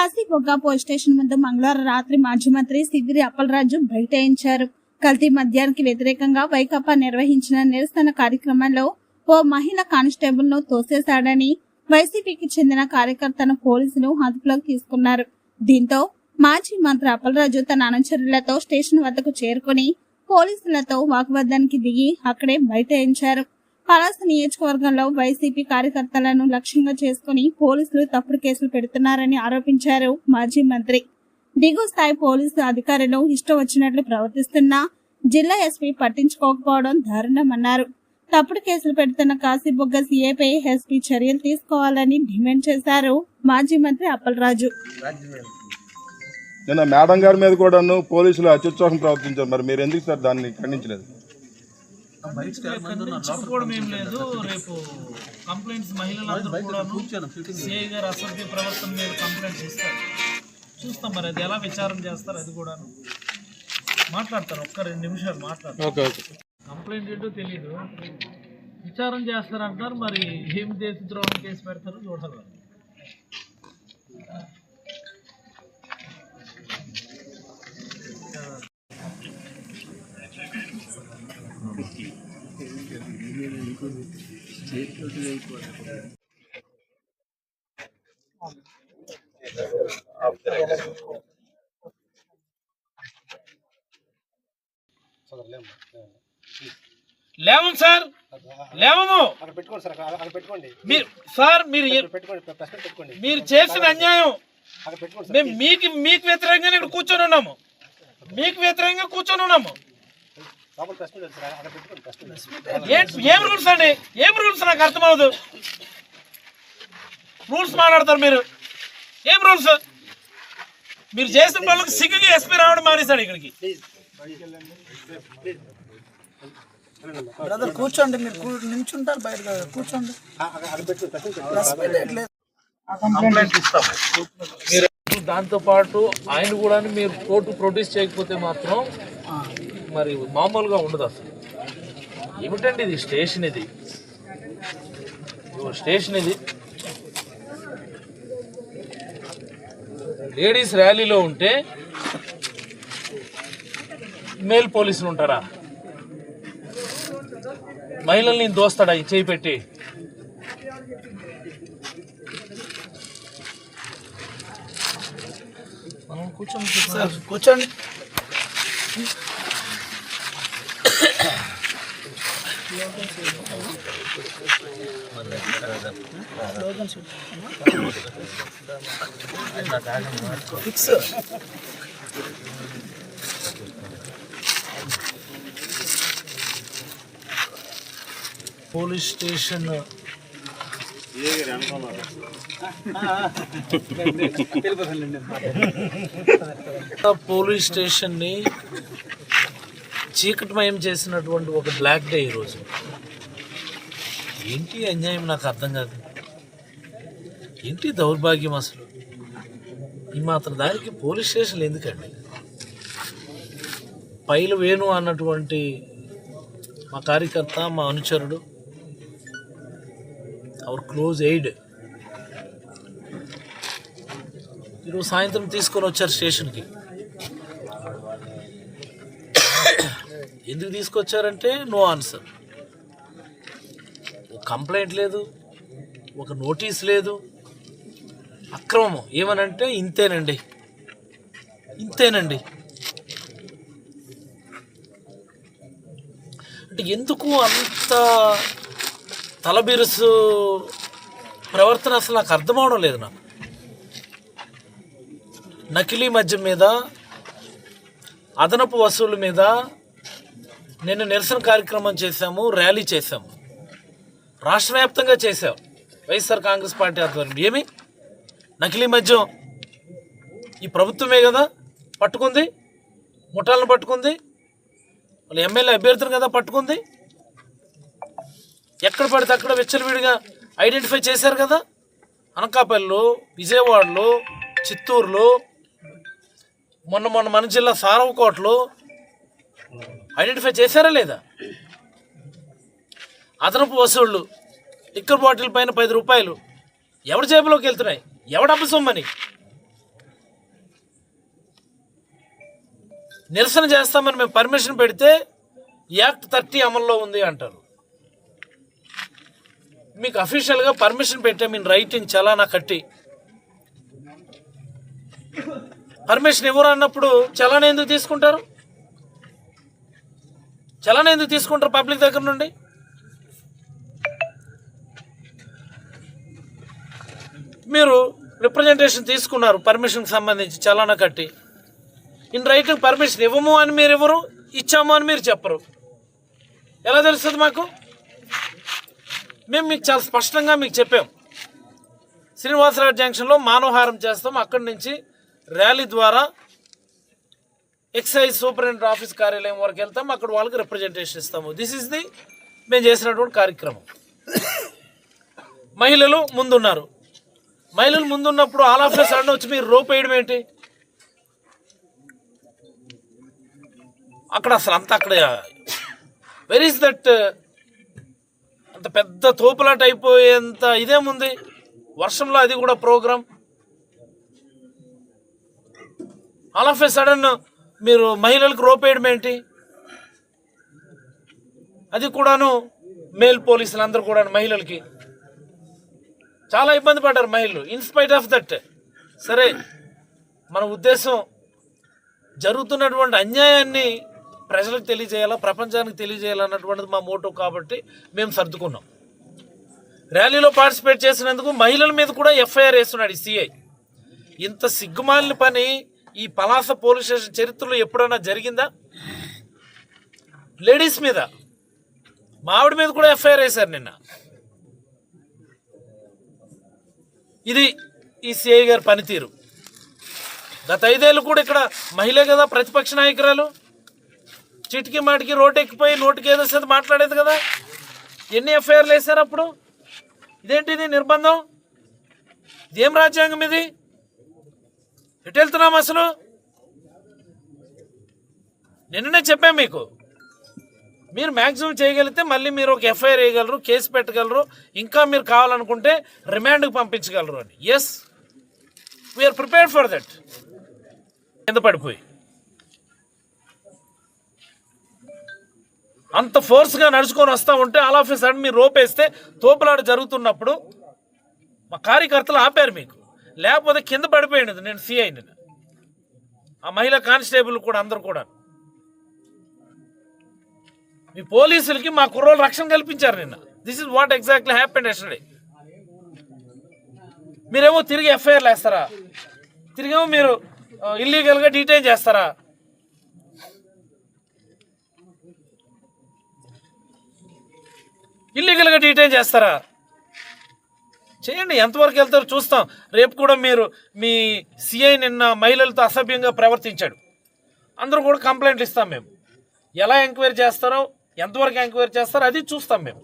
Kasibugga police station ముందు మంగళవారం రాత్రి మాజీ మంత్రి సిద్దిరి అప్పలరాజు బైఠాయించారు కల్తీ మద్యానికి వ్యతిరేకంగా వైకాపా నిర్వహించిన నిరసన కార్యక్రమంలో ఓ మహిళ కానిస్టేబుల్ను తోసేశాడని వైసీపీకి చెందిన కార్యకర్తను పోలీసులు అదుపులోకి తీసుకున్నారు. దీంతో మాజీ మంత్రి అప్పలరాజు తన అనుచరులతో స్టేషన్ వద్దకు చేరుకుని పోలీసులతో వాగ్వాదానికి దిగి అక్కడే బైఠాయించారు పలాస నియోజకవర్గంలో వైసీపీ కార్యకర్తలను లక్ష్యంగా చేసుకుని పోలీసులు తప్పుడు కేసులు పెడుతున్నారని ఆరోపించారు మాజీ మంత్రి. దిగువ స్థాయి పోలీసు అధికారులు ఇష్టం వచ్చినట్లు ప్రవర్తిస్తున్నా జిల్లా ఎస్పీ పట్టించుకోకపోవడం దారుణమన్నారు. తప్పుడు కేసులు పెడుతున్న కాశీబుగ్గ సీఏపై ఎస్పీ చర్యలు తీసుకోవాలని డిమాండ్ చేశారు మాజీ మంత్రి అప్పలరాజు. నిన్న మేడం గారి మీద కూడాను పోలీసులు అత్యుత్సాహం ప్రవర్తించారు. మరి మీరు ఎందుకు సార్ దాన్ని ఖండించలేదు? ఖండించుకోవడం ఏం లేదు. రేపు కంప్లైంట్స్ మహిళలందరూ కూడా సిఐ గారు అసభ్య ప్రవర్తన మీద కంప్లైంట్స్ ఇస్తారు. చూస్తాం మరి అది ఎలా విచారం చేస్తారు అది కూడాను. మాట్లాడతారు ఒక్క రెండు నిమిషాలు మాట్లాడతారు. Okay okay. కంప్లైంట్ ఏంటో తెలియదు విచారం చేస్తారంటున్నారు మరి ఏం దేశద్రోహం కేసు పెడతారో చూడాలి లేవం సార్. లేవము. పెట్టుకోండి సార్ అక్కడ పెట్టుకోండి. మీరు సార్ మీరు పెట్టుకోండి మీరు చేసిన అన్యాయం. మేము మీకు మీకు వ్యతిరేకంగా ఇక్కడ కూర్చొని ఉన్నాము. మీకు వ్యతిరేకంగా కూర్చొని ఉన్నాము. ఏం రూల్స్ అండి? ఏం రూల్స్ నాకు అర్థమవుదు. రూల్స్ మాట్లాడతారు మీరు. ఏం రూల్స్ మీరు చేసిన వాళ్ళకి సిగ్గుకి ఎస్పీ రావడం మానేశాడు ఇక్కడికి. బ్రదర్ కూర్చోండి. మీరు నించుంటారు బయట. కూర్చోండి. కంప్లైంట్ ఇస్తాం మీరు దాంతో పాటు ఆయన కూడా మీరు కోర్టు ప్రొడ్యూస్ చేయకపోతే మాత్రం మరి మామూలుగా ఉండదు అసలు. ఏమిటండి ఇది స్టేషన్ ఇది? స్టేషన్ ఇది. లేడీస్ ర్యాలీలో ఉంటే మేల్ పోలీసులు ఉంటారా? మహిళల్ని దోస్తాడా ఈ చేయి పెట్టి? కూర్చోండి. ఫిక్స్ పోలీస్ స్టేషన్ పోలీస్ స్టేషన్ని చీకటిమయం చేసినటువంటి ఒక బ్లాక్ డే ఈరోజు ఏంటి అన్యాయం నాకు అర్థం కాదు. ఏంటి దౌర్భాగ్యం అసలు? ఈ మాత్రం దానికి పోలీస్ స్టేషన్లు ఎందుకండి? పైలు వేణు అన్నటువంటి మా కార్యకర్త మా అనుచరుడు అవర్ క్లోజ్ ఎయిడ్ ఈరోజు సాయంత్రం తీసుకొని వచ్చారు స్టేషన్కి. ఎందుకు తీసుకొచ్చారంటే నో ఆన్సర్. ఒక కంప్లైంట్ లేదు ఒక నోటీస్ లేదు. అక్రమం ఏమనంటే ఇంతేనండి. ఇంతేనండి. అంటే ఎందుకు అంత తలబిరుసు ప్రవర్తన అసలు నాకు అర్థం అవడం లేదు నాకు. నకిలీ మద్యం మీద అదనపు వసూళ్ళ మీద నిన్న నిరసన కార్యక్రమం చేశాము ర్యాలీ చేశాము. రాష్ట్ర వ్యాప్తంగా చేశాం. వైఎస్ఆర్ కాంగ్రెస్ పార్టీ ఆధ్వర్యంలో ఏమి? నకిలీ మద్యం. ఈ ప్రభుత్వమే కదా పట్టుకుంది? ముఠాలను పట్టుకుంది? వాళ్ళు ఎమ్మెల్యే అభ్యర్థులు కదా పట్టుకుంది? ఎక్కడ పడితే అక్కడ విచ్చలవిడిగా ఐడెంటిఫై చేశారు కదా? అనకాపల్లిలో విజయవాడలో చిత్తూరులో మొన్న మొన్న మన జిల్లా సారవకోటలో ఐడెంటిఫై చేశారా లేదా? అదనపు వసూళ్ళు లిక్కర్ బాటిల్ పైన పది రూపాయలు ఎవరి జేబులోకి వెళ్తున్నాయి? ఎవడ సొమ్మని నిరసన చేస్తామని మేము పర్మిషన్ పెడితే యాక్ట్ థర్టీ అమల్లో ఉంది అంటారు. మీకు అఫీషియల్గా పర్మిషన్ పెట్టే మీ రైటింగ్ చలానా కట్టి. పర్మిషన్ ఇవ్వరు అన్నప్పుడు చలానా ఎందుకు తీసుకుంటారు? చలన ఎందుకు తీసుకుంటారు పబ్లిక్ దగ్గర నుండి? మీరు రిప్రజెంటేషన్ తీసుకున్నారు పర్మిషన్కి సంబంధించి చలానా కట్టి. ఇన్ రైటింగ్ పర్మిషన్ ఇవ్వము అని మీరు ఇవ్వరు ఇచ్చాము అని మీరు చెప్పరు. ఎలా తెలుస్తుంది మాకు? మేము మీకు చాలా స్పష్టంగా మీకు చెప్పాం. శ్రీనివాసరావు జంక్షన్లో మానవహారం చేస్తాం. అక్కడి నుంచి ర్యాలీ ద్వారా ఎక్సైజ్ సూపరింటెండెంట్ ఆఫీస్ కార్యాలయం వరకు వెళ్తాం. అక్కడ వాళ్ళకి రిప్రజెంటేషన్ ఇస్తాము. దిస్ ఇస్ ది మేము చేసినటువంటి కార్యక్రమం. మహిళలు ముందున్నారు. మహిళలు ముందున్నప్పుడు ఆల్ ఆఫ్ సడన్ వచ్చి మీరు రోప్ వేయడం ఏంటి? అక్కడ అసలు అంత అక్కడ. వెర్ దట్ అంత పెద్ద తోపులాట అయిపోయేంత ఇదేముంది? వర్షంలో అది కూడా programme all of a sudden మీరు మహిళలకు రోపేయడం ఏంటి? అది కూడాను మేల్ పోలీసులు అందరూ కూడా మహిళలకి. చాలా ఇబ్బంది పడ్డారు మహిళలు. ఇన్స్పైట్ ఆఫ్ దట్ సరే మన ఉద్దేశం జరుగుతున్నటువంటి అన్యాయాన్ని ప్రజలకు తెలియజేయాలా ప్రపంచానికి తెలియజేయాలన్నటువంటిది మా మోటో కాబట్టి మేము సర్దుకున్నాం. ర్యాలీలో పార్టిసిపేట్ చేసినందుకు మహిళల మీద కూడా ఎఫ్ఐఆర్ వేస్తున్నాడు ఈ సిఐ. ఇంత సిగ్గుమాలిన పని ఈ పలాస పోలీస్ స్టేషన్ చరిత్రలో ఎప్పుడైనా జరిగిందా? లేడీస్ మీద. మావిడి మీద కూడా ఎఫ్ఐఆర్ వేశారు నిన్న. ఇది ఈ సిఐ గారి పనితీరు. గత ఐదేళ్ళు కూడా ఇక్కడ మహిళే కదా ప్రతిపక్ష నాయకురాలు. చిటికి మాటికి రోడ్డు ఎక్కిపోయి నోటికి ఏదో మాట్లాడేది కదా. ఎన్ని ఎఫ్ఐఆర్లు వేశారు అప్పుడు? ఇదేంటిది నిర్బంధం? ఇదేం రాజ్యాంగం ఇది? ఎటు వెళ్తున్నాం అసలు? నిన్ననే చెప్పాం మీకు. మీరు మ్యాక్సిమం చేయగలిగితే మళ్ళీ మీరు ఒక ఎఫ్ఐఆర్ వేయగలరు కేసు పెట్టగలరు ఇంకా మీరు కావాలనుకుంటే రిమాండ్కి పంపించగలరు అని. Yes we are prepared for that కింద పడిపోయి. అంత ఫోర్స్గా నడుచుకొని వస్తూ ఉంటే ఆల్ ఆఫ్ సడన్ మీరు రోపేస్తే తోపులాట జరుగుతున్నప్పుడు మా కార్యకర్తలు ఆపారు మీకు. లేకపోతే కింద పడిపోయినది నేను సిఐ నేను ఆ మహిళా కానిస్టేబుల్ కూడా అందరు కూడా. మీ పోలీసులకి మా కుర్రోళ్ళు రక్షణ కల్పించారు నిన్న. This is what exactly happened yesterday మీరేమో తిరిగి ఎఫ్ఐఆర్లు వేస్తారా తిరిగేమో మీరు ఇల్లీగల్గా డీటైన్ చేస్తారా? ఇల్లీగల్గా డీటైన్ చేస్తారా? చేయండి. ఎంతవరకు వెళ్తారో చూస్తాం. రేపు కూడా మీరు మీ సిఐ నిన్న మహిళలతో అసభ్యంగా ప్రవర్తించాడు. అందరూ కూడా కంప్లైంట్లు ఇస్తాం మేము. ఎలా ఎంక్వైరీ చేస్తారో ఎంతవరకు ఎంక్వైరీ చేస్తారో అది చూస్తాం మేము.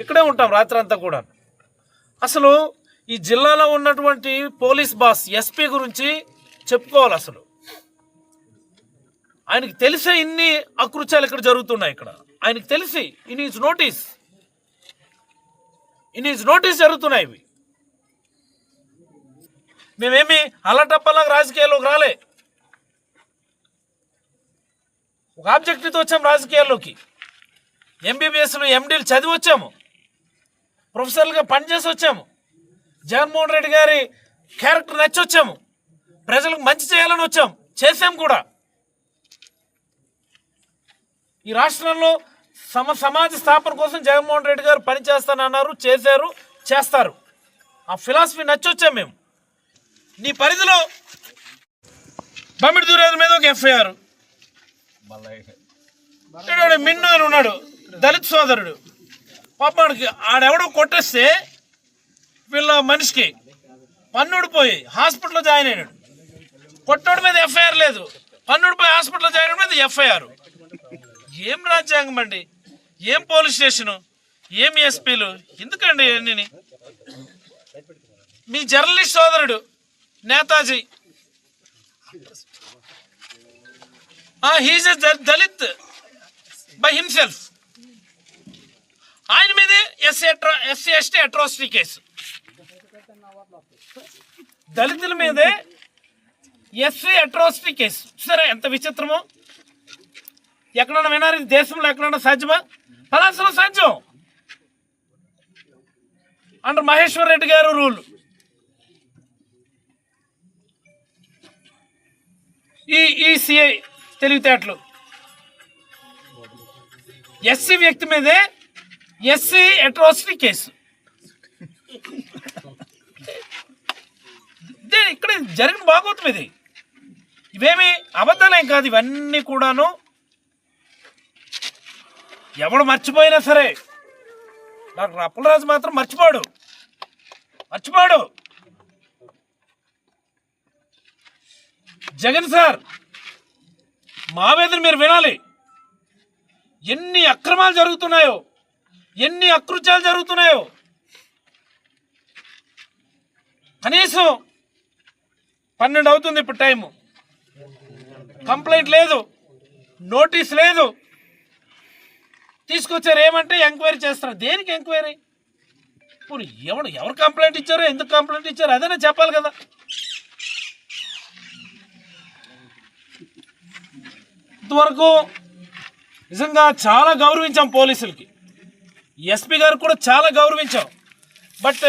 ఇక్కడే ఉంటాం రాత్రి అంతా కూడా. అసలు ఈ జిల్లాలో ఉన్నటువంటి పోలీస్ బాస్ ఎస్పీ గురించి చెప్పుకోవాలి అసలు. ఆయనకి తెలిసే ఇన్ని అకృత్యాలు ఇక్కడ జరుగుతున్నాయి ఇక్కడ. ఆయనకి తెలిసి in his notice in his notice జరుగుతున్నాయి ఇవి. మేమేమి అల్లటప్పలాగా రాజకీయాల్లోకి రాలే. ఒక ఆబ్జెక్టివ్తో వచ్చాం రాజకీయాల్లోకి. ఎంబీబీఎస్లు ఎండీలు చదివి వచ్చాము. ప్రొఫెసర్లుగా పనిచేసి వచ్చాము. జగన్మోహన్ రెడ్డి గారి క్యారెక్టర్ నచ్చి వచ్చాము. ప్రజలకు మంచి చేయాలని వచ్చాం. చేసాం కూడా. ఈ రాష్ట్రంలో సమ సమాజ స్థాపన కోసం జగన్మోహన్ రెడ్డి గారు పనిచేస్తానన్నారు చేశారు చేస్తారు. ఆ ఫిలాసఫీ నచ్చొచ్చాం మేము? నీ పరిధిలో బమిడి దూరేది మీద ఒక ఎఫ్ఐఆర్. మిన్ను అని ఉన్నాడు దళిత సోదరుడు. పాపానికి ఆడెవడో కొట్టేస్తే వీళ్ళ మనిషికి పన్నుడు పోయి హాస్పిటల్లో జాయిన్ అయినాడు. కొట్టోడి మీద ఎఫ్ఐఆర్ లేదు. పన్నుడు పోయి హాస్పిటల్లో జాయిన్ అయిన మీద ఎఫ్ఐఆర్. ఏం రాజ్యాంగం అండి? ఏం పోలీస్ స్టేషను? ఏం ఎస్పీలు? ఎందుకండి ఇవన్నీ మీ జర్నలిస్ట్ సోదరుడు Netaji. He's a Dalit by himself ఆయన మీదే ఎస్సీ అట్రా ఎస్సీ ఎస్టీ అట్రాసిటీ కేసు. దళితుల మీదే ఎస్సీ అట్రాసిటీ కేసు. సరే ఎంత విచిత్రమో? ఎక్కడన్నా వినారు దేశంలో ఎక్కడన్నా సాధ్యమా? పలాసలో సాధ్యం. అండర్ మహేశ్వర్ రెడ్డి గారు రూల్. ఈ ఈసీఐ తెలివితేటలు. ఎస్సీ వ్యక్తి మీదే ఎస్సీ అట్రాసిటీ కేసు. ఇక్కడ జరిగిన బాగోతుంది ఇది. ఇవేమి అబద్ధాలేం కాదు ఇవన్నీ కూడాను ఎవడు మర్చిపోయినా సరే. డాక్టర్ అప్పలరాజు మాత్రం మర్చిపోడు. మర్చిపోడు. జగన్ సార్ మా వేదన మీరు వినాలి. ఎన్ని అక్రమాలు జరుగుతున్నాయో ఎన్ని అకృత్యాలు జరుగుతున్నాయో. కనీసం పన్నెండు అవుతుంది ఇప్పుడు టైము. కంప్లైంట్ లేదు. నోటీస్ లేదు. తీసుకొచ్చారు ఏమంటే ఎంక్వైరీ చేస్తారు. దేనికి ఎంక్వైరీ? ఇప్పుడు ఎవడు ఎవరు కంప్లైంట్ ఇచ్చారో ఎందుకు కంప్లైంట్ ఇచ్చారో అదేనా చెప్పాలి కదా. ఇంతవరకు నిజంగా చాలా గౌరవించాం పోలీసులకి. ఎస్పీ గారు కూడా చాలా గౌరవించాం బట్